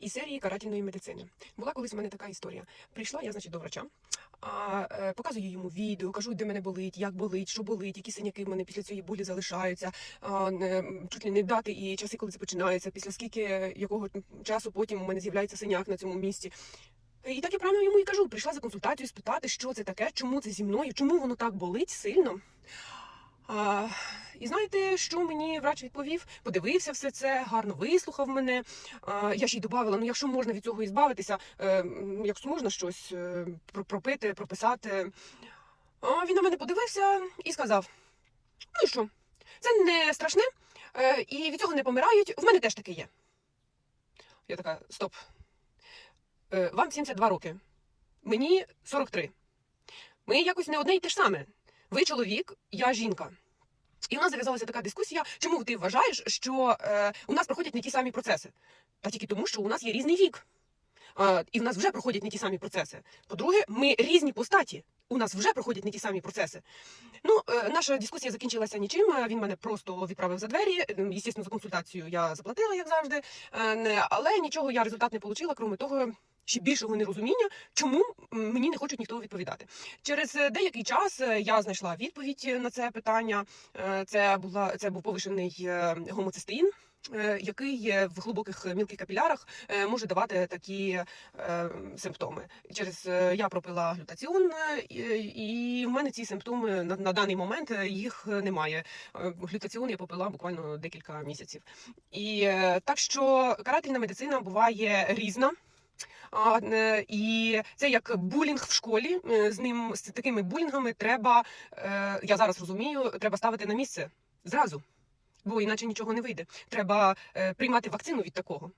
із серії карательної медицини. Була колись у мене така історія. Прийшла я, значить, до врача, а е, показую йому відео, кажу, де мене болить, як болить, що болить, які синяки в мене після цієї болі залишаються, а, не, чуть ли не дати і часи, коли це починається, після скільки якого часу потім у мене з'являється синяк на цьому місці. І так я правильно йому і кажу, прийшла за консультацією спитати, що це таке, чому це зі мною, чому воно так болить сильно. А, і знаєте, що мені врач відповів? Подивився все це, гарно вислухав мене. А, я ще й додавала, ну якщо можна від цього і збавитися, е, якщо можна щось е, пропити, прописати. А він на мене подивився і сказав: ну і що, це не страшне, е, і від цього не помирають. В мене теж таке є. Я така, стоп. Е, вам 72 роки, мені 43. Ми якось не одне й те ж саме. Ви чоловік, я жінка. І у нас зав'язалася така дискусія, чому ти вважаєш, що е, у нас проходять не ті самі процеси? Та тільки тому, що у нас є різний вік. Е, і в нас вже проходять не ті самі процеси. По-друге, ми різні по статі. У нас вже проходять не ті самі процеси. Ну, е, наша дискусія закінчилася нічим. Е, Він мене просто відправив за двері. Естественно, за консультацію я заплатила, як завжди. Е, Але нічого я результат не отримала, крім того, ще більшого нерозуміння, чому мені не хочуть ніхто відповідати. Через е, деякий час е, я знайшла відповідь на це питання. Е, Це була це був повишений е, гомоцистеїн. е, Який е, в глибоких е, мілких капілярах е, може давати такі е, симптоми. Через е, я пропила глютаціон, е, і, в мене ці симптоми на, на даний момент е, їх немає. Е, Глютаціон я попила буквально декілька місяців. І е, так що карательна медицина буває різна. А, е, і це як булінг в школі. Е, З ним з такими булінгами треба, е, я зараз розумію, треба ставити на місце зразу, бо іначе нічого не вийде. Треба приймати вакцину від такого.